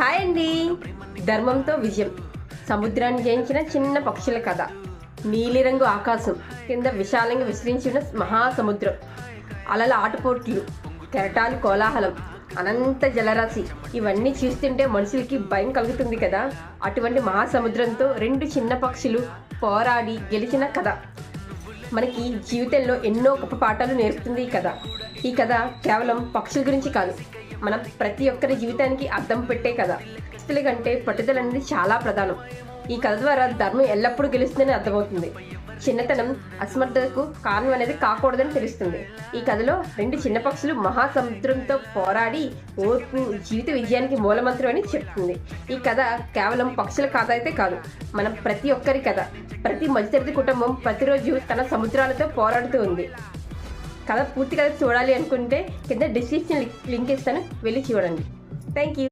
Hi అండి. ధర్మంతో విజయం. సముద్రాన్ని జయించిన చిన్న పక్షుల కథ. నీలిరంగు ఆకాశం కింద విశాలంగా విస్తరించిన మహాసముద్రం. అలల ఆటుపోట్లు కెరటాలు కోలాహలం అనంత జలరాశి. ఇవన్నీ చూస్తుంటే మనుషులకి భయం కలుగుతుంది కదా. అటువంటి మహాసముద్రంతో రెండు చిన్న పక్షులు పోరాడి గెలిచిన కథ. మనకి జీవితంలో ఎన్నో గొప్ప పాఠాలు నేర్పుతుంది ఈ కథ. ఈ కథ కేవలం పక్షుల గురించి కాదు మనం ప్రతి ఒక్కరి జీవితానికి అర్థం పెట్టే కథ. పక్షుల కంటే పట్టుదల అనేది చాలా ప్రధానం. ఈ కథ ద్వారా ధర్మం ఎల్లప్పుడూ గెలుస్తుందని అర్థమవుతుంది. చిన్నతనం అసమర్థతకు కారణం అనేది కాకూడదని తెలుస్తుంది. ఈ కథలో రెండు చిన్న పక్షులు మహాసముద్రంతో పోరాడి ఓర్పు జీవిత విజయానికి మూలమంత్రం అని చెప్తుంది. ఈ కథ కేవలం పక్షుల కథ అయితే కాదు మనం ప్రతి ఒక్కరి కథ ప్రతి మధ్యతరగతి కుటుంబం ప్రతిరోజు తన సముద్రాలతో పోరాడుతూ ఉంది. కథ పూర్తి కథ చూడాలి అనుకుంటే కింద డిస్క్రిప్షన్ లింక్ ఇస్తాను. వెళ్ళి చూడండి. Thank you